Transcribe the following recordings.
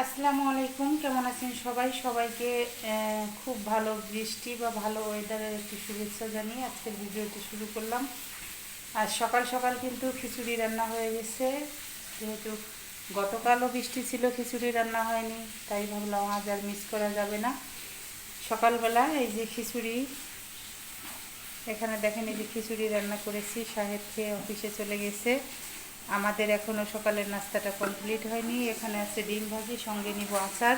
আসসালামু আলাইকুম, কেমন আছেন সবাই? সবাইকে খুব ভালো বৃষ্টি বা ভালো ওয়েদারের একটি শুভেচ্ছা জানিয়ে আজকের ভিডিওটি শুরু করলাম। আর সকাল সকাল কিন্তু খিচুড়ি রান্না হয়ে গেছে। যেহেতু গতকালও বৃষ্টি ছিল, খিচুড়ি রান্না হয়নি, তাই ভাবলাম আজ আর মিস করা যাবে না। সকালবেলা এই যে খিচুড়ি, এখানে দেখেন এই যে খিচুড়ি রান্না করেছি, সাহেব খেয়ে অফিসে চলে গেছে। আমাদের এখনও সকালের নাস্তাটা কমপ্লিট হয়নি। এখানে আছে ডিম ভাজি, সঙ্গে নিব আচার।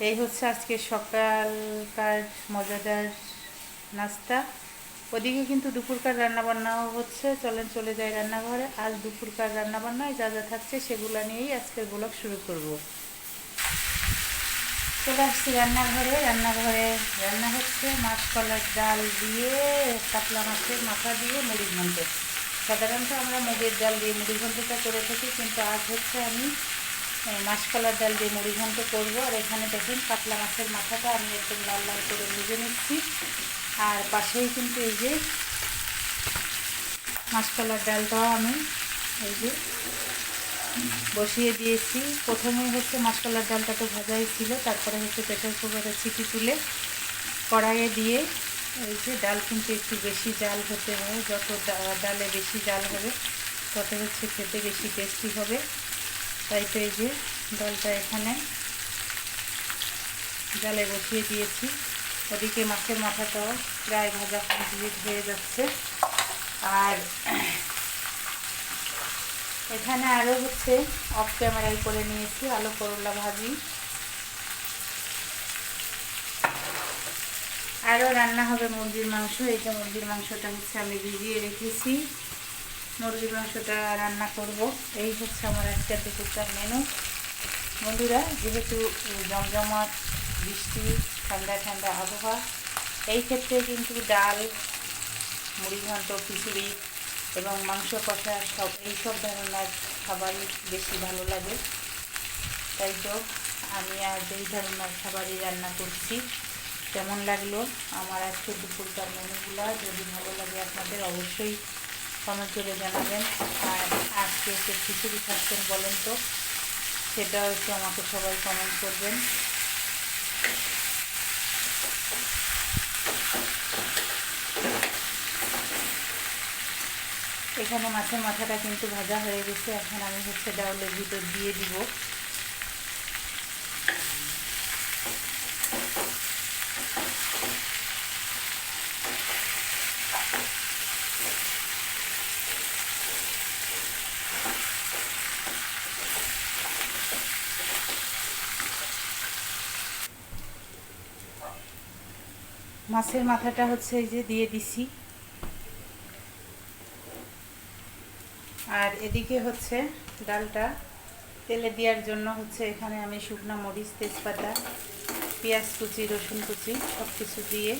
এই হচ্ছে আজকে সকালকার মজাদার নাস্তা। ওদিকে কিন্তু দুপুরকার রান্নাবান্নাও হচ্ছে। চলেন চলে যায় রান্নাঘরে। আজ দুপুরকার রান্নাবান্নায় যা যা থাকছে সেগুলো নিয়েই আজকের ব্লগ শুরু করব। চলে আসছি রান্নাঘরে। রান্নাঘরে রান্না হচ্ছে মাছ কলার ডাল দিয়ে, কাতলা মাছের মাথা দিয়ে মুড়ি ঘন্ট সাধারণত আমরা মুগের ডাল দিয়ে মুড়ি ঘন্টটা করে থাকি, কিন্তু আজ হচ্ছে আমি মাছকলার ডাল দিয়ে মুড়ি ঘন্ট করব। আর এখানে দেখেন কাতলা মাছের মাথাটা আমি একদম লাল লাল করে ভেজে নিচ্ছি। আর পাশেই কিন্তু এই যে মাছকলার ডালটাও আমি এই যে বসিয়ে দিয়েছি। প্রথমে হচ্ছে মাসকলার ডালটা তো ভাজাই ছিল, তারপরে হচ্ছে প্রেশার কুকারে ছিটি তুলে কড়াইয়ে দিয়ে এই যে ডাল কিন্তু একটু বেশি জাল হতে হয়, যত ডালে বেশি জাল হবে, তত হচ্ছে খেতে বেশি টেস্টি হবে। তাই তো এই যে ডালটা এখানে জালে বসিয়ে দিয়েছি। ওদিকে মাছের মাথাটাও প্রায় ভাজা কমপ্লিট হয়ে যাচ্ছে। আর এখানে আরও হচ্ছে অফ ক্যামেরায় করে নিয়েছি, আলু করলা ভাজি। আরও রান্না হবে মুরগির মাংস, এই যে মুরগির মাংসটা হচ্ছে আমি ভিজিয়ে রেখেছি। মুরগির মাংসটা রান্না করব। এই হচ্ছে আমার একটা দুপুরটার মেনু বন্ধুরা, যেহেতু জমজমাট, বৃষ্টি, ঠান্ডা ঠান্ডা আবহাওয়া, এই ক্ষেত্রে কিন্তু ডাল, মুড়ি ঘন্ট, খিচুড়ি এবং মাংস কষা সব এইসব ধরনের খাবারই বেশি ভালো লাগে। তাই তো, আমি আজ এই ধরনের খাবারই রান্না করছি। কেমন লাগল আমার আজকে দুপুরকার মেনুগুলো? যদি ভালো লাগে আপনাদের অবশ্যই কমেন্ট করে জানাবেন। আর আজকে এসে খিচুড়ি খাচ্ছেন বলেন তো, সেটাও একটু আমাকে সবাই কমেন্ট করবেন। এখানে মাছের মাথাটা কিন্তু ভাজা হয়ে গেছে। এখন আমি হচ্ছে ডাউলের ভিতর দিয়ে দিব। মাছের মাথাটা হচ্ছে এই যে দিয়ে দিছি। আর এদিকে হচ্ছে ডালটা তেলে দেওয়ার জন্য হচ্ছে এখানে আমি শুকনো মরিচ, তেজপাতা, পেঁয়াজ কুচি, রসুন কুচি সব কিছু দিয়ে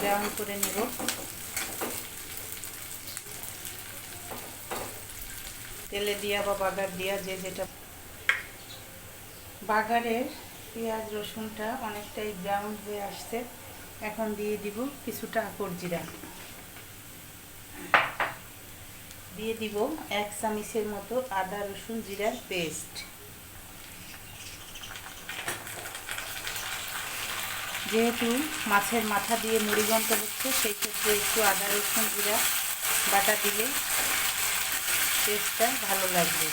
ব্রাউন করে নেব। তেলে দিয়া বা বাগার দিয়া যে যেটা বাগারের পেঁয়াজ, রসুনটা অনেকটাই ব্রাউন হয়ে আসছে। এখন দিয়ে দিব কিছুটা আকর জিরা দিয়ে দিব এক চামিচের মতো আদা রসুন জিরার পেস্ট। যেহেতু মাছের মাথা দিয়ে মুড়িঘণ্ট হচ্ছে সেই ক্ষেত্রে একটু আদা রসুন জিরা বাটা দিলে টেস্টটা ভালো লাগবে।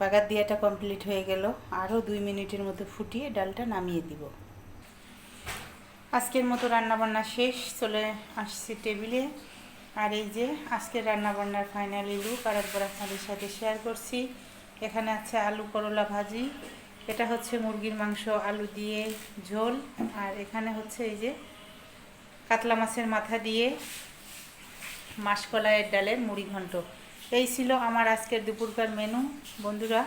বাগার দিয়াটা কমপ্লিট হয়ে গেল। আরও দুই মিনিটের মতো ফুটিয়ে ডালটা নামিয়ে দিব। আজকের মতো রান্নাবান্না শেষ। চলে আসছি টেবিলে। আর এই যে আজকের রান্নাবান্নার ফাইনালি লুক আর একবার আপনাদের সাথে শেয়ার করছি। এখানে আছে আলু করলা ভাজি। এটা হচ্ছে মুরগির মাংস, আলু দিয়ে ঝোল। আর এখানে হচ্ছে এই যে কাতলা মাছের মাথা দিয়ে মাসকলাইয়ের ডালের মুড়ি ঘন্ট এই ছিল আমার আজকের দুপুরকার মেনু বন্ধুরা।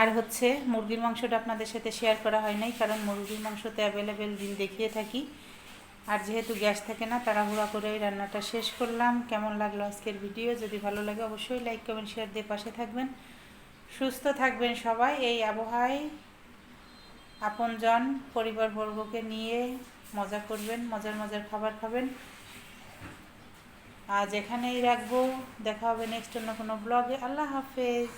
আর হচ্ছে, মুরগির মাংসটা আপনাদের সাথে শেয়ার করা হয় নাই, কারণ মুরগির মাংসতে অ্যাভেলেবেল দিন দেখিয়ে থাকি। আর যেহেতু গ্যাস থাকে না, তাড়াহুড়া করে রান্নাটা শেষ করলাম। কেমন লাগল আজকের ভিডিও যদি ভালো লাগে অবশ্যই লাইক কমেন্ট শেয়ার দিয়ে পাশে থাকবেন। সুস্থ থাকবেন সবাই। এই আবহাওয়ায় আপনজন, পরিবারবর্গকে নিয়ে মজা করবেন, মজার মজার খাবার খাবেন। আজ এখানেই রাখব। দেখা হবে নেক্সট অন্য কোনো ব্লগে আল্লাহ হাফেজ।